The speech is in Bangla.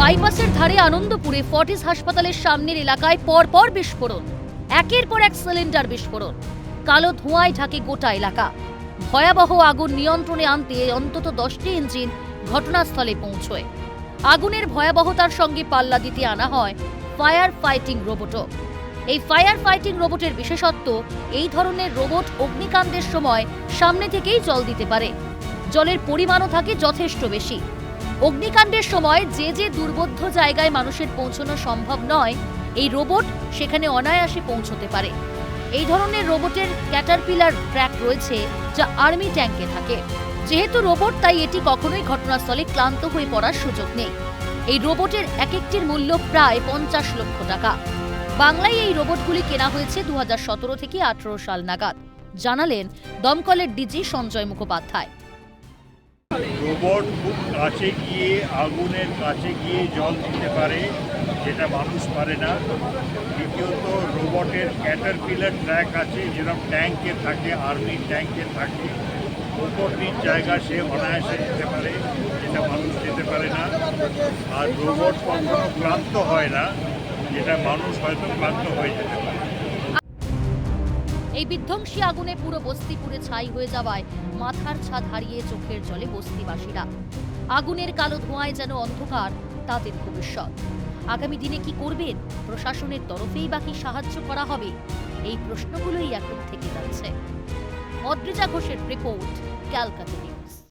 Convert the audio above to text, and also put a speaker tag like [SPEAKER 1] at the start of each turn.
[SPEAKER 1] বাইপাসের ধারে আনন্দপুরে ফর্টিস হাসপাতালের সামনের এলাকায় পরপর বিস্ফোরণ। একের পর এক সিলিন্ডার বিস্ফোরণ। কালো ধোঁয়ায় ঢাকে গোটা এলাকা। ভয়াবহ আগুন নিয়ন্ত্রণে আনতে অন্তত দশটি ইঞ্জিন ঘটনাস্থলে পৌঁছয়। আগুনের ভয়াবহতার সঙ্গে পাল্লা দিতে আনা হয় ফায়ার ফাইটিং রোবটও। এই ফায়ার ফাইটিং রোবটের বিশেষত্ব, এই ধরনের রোবট অগ্নিকাণ্ডের সময় সামনে থেকেই জল দিতে পারে। জলের পরিমাণও থাকে যথেষ্ট বেশি। অগ্নিকাণ্ডের সময় যে যে দুর্বোধ্য জায়গায় মানুষের পৌঁছানো সম্ভব নয়, এই রোবট সেখানে অনায়াসে পৌঁছতে পারে। এই ধরনের রোবটের ক্যাটারপিলার ট্র্যাক রয়েছে যা আর্মি ট্যাঙ্কে থাকে। যেহেতু রোবট, তাই এটি কখনোই ঘটনাস্থলে ক্লান্ত হয়ে পড়ার সুযোগ নেই। এই রোবটের এক একটির মূল্য প্রায় পঞ্চাশ লক্ষ টাকা। বাংলায় এই রোবটগুলি কেনা হয়েছে দু হাজার সতেরো থেকে আঠারো সাল নাগাদ। জানালেন দমকলের ডিজি সঞ্জয় মুখোপাধ্যায়।
[SPEAKER 2] রোবট খুব কাছে গিয়ে, আগুনের কাছে গিয়ে জল দিতে পারে, যেটা মানুষ পারে না। দ্বিতীয়ত, রোবটের ক্যাটারপিলার ট্র্যাক আছে, যেরকম ট্যাঙ্কে থাকে আর্মি ট্যাঙ্কে থাকে। নিচ জায়গা সে অনায়াসে যেতে পারে, যেটা মানুষ যেতে পারে না। আর রোবট কখনো ক্লান্ত হয় না, যেটা মানুষ হয়তো ক্লান্ত হয়ে যেতে পারে।
[SPEAKER 1] এই বিধ্বংসী আগুনে পুরো বস্তি পুড়ে ছাই হয়ে যাওয়ায় মাথার ছাদ হারিয়ে চোখের জলে বস্তিবাসীরা। আগুনের কালো ধোঁয়ায় যেন অন্ধকার, তাদের ভবিষ্যৎ। আগামী দিনে কি করবেন? প্রশাসনের তরফেই বাকি সাহায্য করা হবে? এই প্রশ্নগুলোই এখন থেকে যাচ্ছে অদ্রিজা ঘোষের রিপোর্ট, ক্যালকাটা নিউজ।